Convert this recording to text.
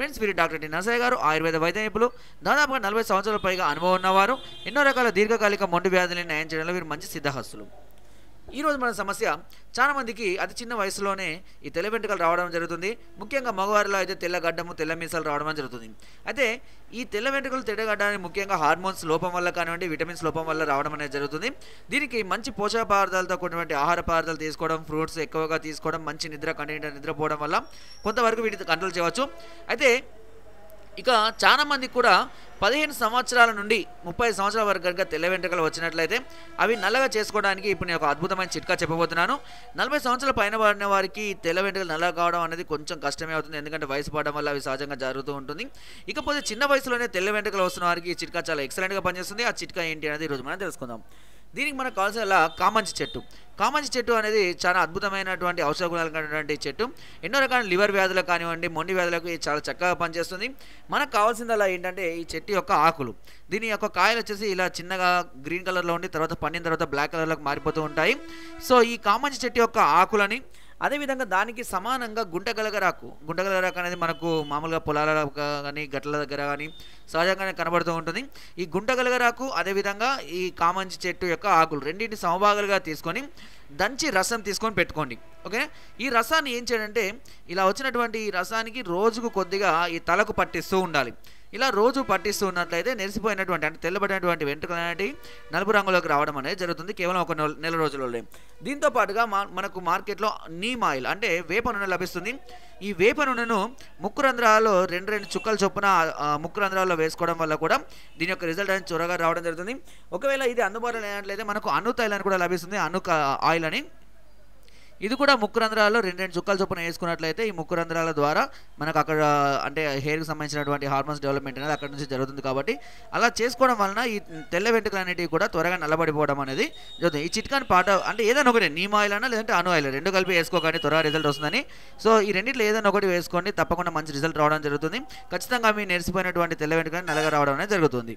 Friends వీరి doctor D Narasayya garu Ayurveda వైద్య నిపుణులు. దాదాపుగా నలభై సంవత్సరాల పైగా అనుభవం ఉన్నవారు. ఎన్నో రకాల దీర్ఘకాలిక మొండి వ్యాధులను నయం చేయడంలో వీరు మంచి సిద్ధహస్తులు. ఈరోజు మన సమస్య చాలా మందికి అతి చిన్న వయసులోనే ఈ తెల్ల వెంట్రుకలు రావడం జరుగుతుంది. ముఖ్యంగా మగవారిలో అయితే తెల్ల గడ్డము తెల్ల మీసాలు రావడం జరుగుతుంది. అయితే ఈ తెల్ల వెంట్రుకలు తెల్లగడ్డానికి ముఖ్యంగా హార్మోన్స్ లోపం వల్ల కానివ్వండి విటమిన్స్ లోపం వల్ల రావడం అనేది జరుగుతుంది. దీనికి మంచి పోషక పదార్థాలతో కూడినటువంటి ఆహార పదార్థాలు తీసుకోవడం ఫ్రూట్స్ ఎక్కువగా తీసుకోవడం మంచి నిద్ర కంటిన్యూ నిద్రపోవడం వల్ల కొంతవరకు వీటిని కంట్రోల్ చేయవచ్చు. అయితే ఇక చాలామందికి కూడా పదిహేను సంవత్సరాల నుండి ముప్పై సంవత్సరాల వరకు కనుక తెల్ల వెంట్రుకలు వచ్చినట్లయితే అవి నల్లగా చేసుకోవడానికి ఇప్పుడు నేను ఒక అద్భుతమైన చిట్కా చెప్పబోతున్నాను. నలభై సంవత్సరాల పైన పడిన వారికి తెల్ల వెంట్రుకలు నల్లగా కావడం అనేది కొంచెం కష్టమే అవుతుంది. ఎందుకంటే వయసు పడడం వల్ల అవి సహజంగా జరుగుతూ ఉంటుంది. ఇకపోతే చిన్న వయసులోనే తెల్ల వెంట్రుకలు వస్తున్న వారికి ఈ చిట్కా చాలా ఎక్సలెంట్గా పనిచేస్తుంది. ఆ చిట్కా ఏంటి అనేది ఈరోజు మనం తెలుసుకుందాం. దీనికి మనకు కావాల్సిన కామంచి చెట్టు. కామంచి చెట్టు అనేది చాలా అద్భుతమైనటువంటి ఔషధ గుణాలు కలిగినటువంటి చెట్టు. ఎన్నో రకాల లివర్ వ్యాధులకు కానివ్వండి మొండి వ్యాధులకు ఇది చాలా చక్కగా పనిచేస్తుంది. మనకు కావాల్సిందల్లా ఏంటంటే ఈ చెట్టు యొక్క ఆకులు. దీని యొక్క కాయలు వచ్చేసి ఇలా చిన్నగా గ్రీన్ కలర్లో ఉండి తర్వాత పండిన తర్వాత బ్లాక్ కలర్లోకి మారిపోతూ ఉంటాయి. సో ఈ కామంచి చెట్టు యొక్క ఆకులని అదేవిధంగా దానికి సమానంగా గుంటగలగరాకు. గుంటగలగరాకు అనేది మనకు మామూలుగా పొలాల కానీ గట్ల దగ్గర కానీ సహజంగానే కనబడుతూ ఉంటుంది. ఈ గుంటగలగరాకు అదేవిధంగా ఈ కామంచి చెట్టు యొక్క ఆకులు రెండింటి సమభాగాలుగా తీసుకొని దంచి రసం తీసుకొని పెట్టుకోండి. ఓకే ఈ రసాన్ని ఏం చేయాలంటే ఇలా వచ్చినటువంటి ఈ రసానికి రోజుకు కొద్దిగా ఈ తలకు పట్టిస్తూ ఉండాలి. ఇలా రోజు పట్టిస్తూ ఉన్నట్లయితే నెరిసిపోయినటువంటి అంటే తెల్లబడినటువంటి వెంట్రుకలు అనేవి నలుపు రంగులోకి రావడం అనేది జరుగుతుంది కేవలం ఒక నెల- నెల రోజులలో దీంతో పాటుగా మా మనకు మార్కెట్లో నీమ్ ఆయిల్ అంటే వేప నూనె లభిస్తుంది. ఈ వేప నూనెను ముక్కు రంధ్రాల్లో రెండు రెండు చుక్కల చొప్పున ముక్కు రంధ్రాల్లో వేసుకోవడం వల్ల కూడా దీని యొక్క రిజల్ట్ అనేది త్వరగా రావడం జరుగుతుంది. ఒకవేళ ఇది అందుబాటులో లేనట్లయితే మనకు అను తైలాన్ని కూడా లభిస్తుంది. అను ఆయిల్ అని ఇది కూడా ముక్కు రంధ్రాల్లో రెండు రెండు చుక్కలు చొప్పున వేసుకున్నట్లయితే ఈ ముక్కు రంధ్రాల ద్వారా మనకు అక్కడ అంటే హెయిర్కి సంబంధించినటువంటి హార్మోన్స్ డెవలప్మెంట్ అనేది అక్కడ నుంచి జరుగుతుంది కాబట్టి అలా చేసుకోవడం వలన ఈ తెల్ల వెంట్రుకలు అనేటివి కూడా త్వరగా నల్లబడిపోవడం అనేది జరుగుతుంది. ఈ చిట్కాని పాట అంటే ఏదైనా ఒకటి నీమ్ ఆయిల్ అయినా లేదంటే అను ఆయిల్ రెండు కలిపి వేసుకోకండి త్వరగా రిజల్ట్ వస్తుందని. సో ఈ రెండింటిలో ఏదైనా ఒకటి వేసుకోండి తప్పకుండా మంచి రిజల్ట్ రావడం జరుగుతుంది. ఖచ్చితంగా మీ నెరిసిపోయినటువంటి తెల్ల వెంట్రుకలు నల్లగా రావడం అనేది జరుగుతుంది.